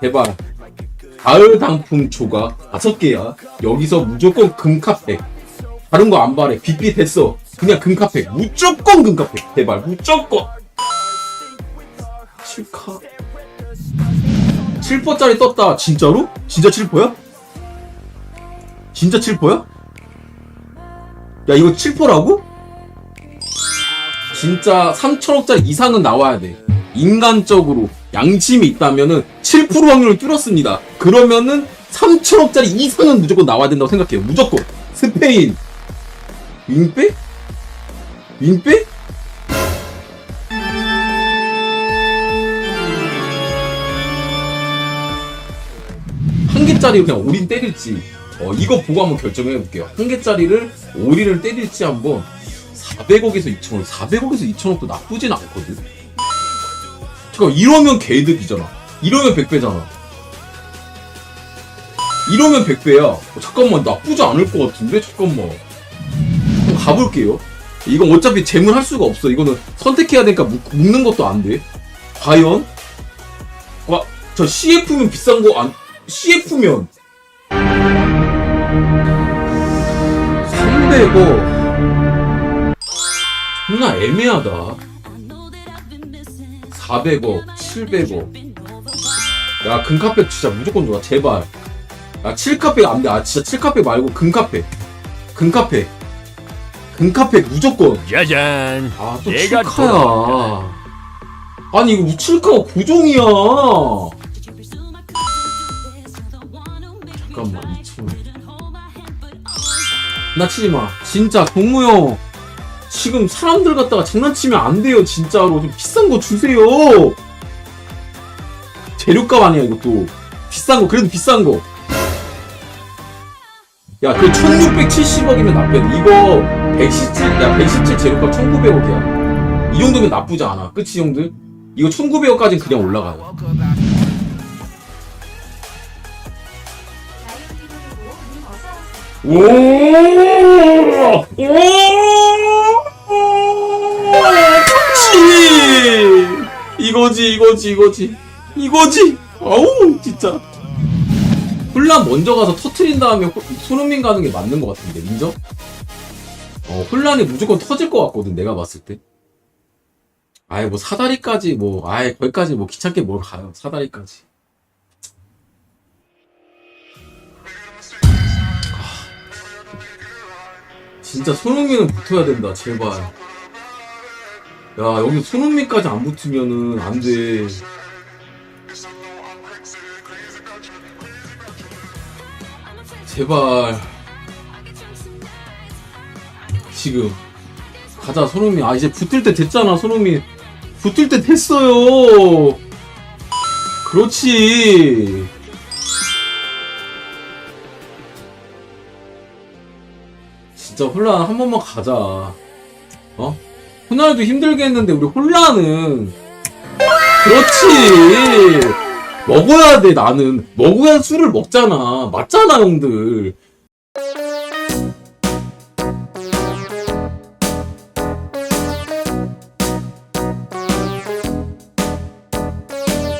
제발. 가을 당품 조각 다섯 개야. 여기서 무조건 금카팩 다른 거 안 바래. 빗빛 됐어. 그냥 금카팩 무조건 금카팩 제발 무조건. 7카. 7퍼짜리 떴다. 진짜로? 진짜 7퍼야? 진짜 7퍼야? 야 이거 7퍼라고? 진짜 3천억짜리 이상은 나와야 돼. 인간적으로 양심이 있다면은 7% 확률을 뚫었습니다. 그러면은 3천억짜리 이상은 무조건 나와야 된다고 생각해요. 무조건. 스페인. 윙백? 윙백? 한 개짜리 그냥 오린 때릴지 어 이거 보고 한번 결정해 볼게요. 한 개짜리를 오리를 때릴지 한번 400억에서 2천억 400억에서 2천억도 나쁘진 않거든 잠깐 이러면 개득이잖아. 이러면 100배잖아. 이러면 100배야. 어, 잠깐만 나쁘지 않을 것 같은데? 잠깐만. 가볼게요. 이건 어차피 재물할 수가 없어. 이거는 선택해야 되니까 묶, 는 것도 안 돼. 과연? 와 저 CF면 비싼 거 안 CF면. 300억 존나 애매하다 400억 700억 야 금카페 진짜 무조건 좋아 제발. 야 7카페 안돼. 아 진짜 7카페 말고 금카페. 금카페. 금카페 무조건. 짜잔. 아 또 내가 7카야. 아니 이거 7카가 고정이야. 잠깐만 2천 나 치지 마. 진짜 동무 형 지금 사람들 갖다가 장난치면 안 돼요 진짜로 좀 비싼 거 주세요 재료값 아니야 이것도 비싼 거 그래도 비싼 거 야, 그 1670억이면 나쁘다. 이거 117, 야, 117 재료값 1900억이야. 이 정도면 나쁘지 않아. 그치, 형들? 이거 1900억까지는 그냥 올라가요. 오! 오! 이거지, 이거지, 이거지. 이거지! 아우, 진짜. 혼란 먼저 가서 터트린 다음에 호- 손흥민 가는 게 맞는 것 같은데, 인정? 어, 혼란이 무조건 터질 것 같거든, 내가 봤을 때. 아예 뭐 사다리까지 뭐, 아예 거기까지 뭐 귀찮게 뭘 가요, 사다리까지. 진짜 손흥민은 붙어야 된다, 제발. 야, 여기 손흥민까지 안 붙으면은 안 돼. 제발. 지금. 가자, 손흥민. 아, 이제 붙을 때 됐잖아, 손흥민. 붙을 때 됐어요. 그렇지. 진짜 혼란 한 번만 가자. 어? 호날두 힘들게 했는데 우리 혼란은 그렇지. 먹어야 돼 나는 먹어야 술을 먹잖아 맞잖아 형들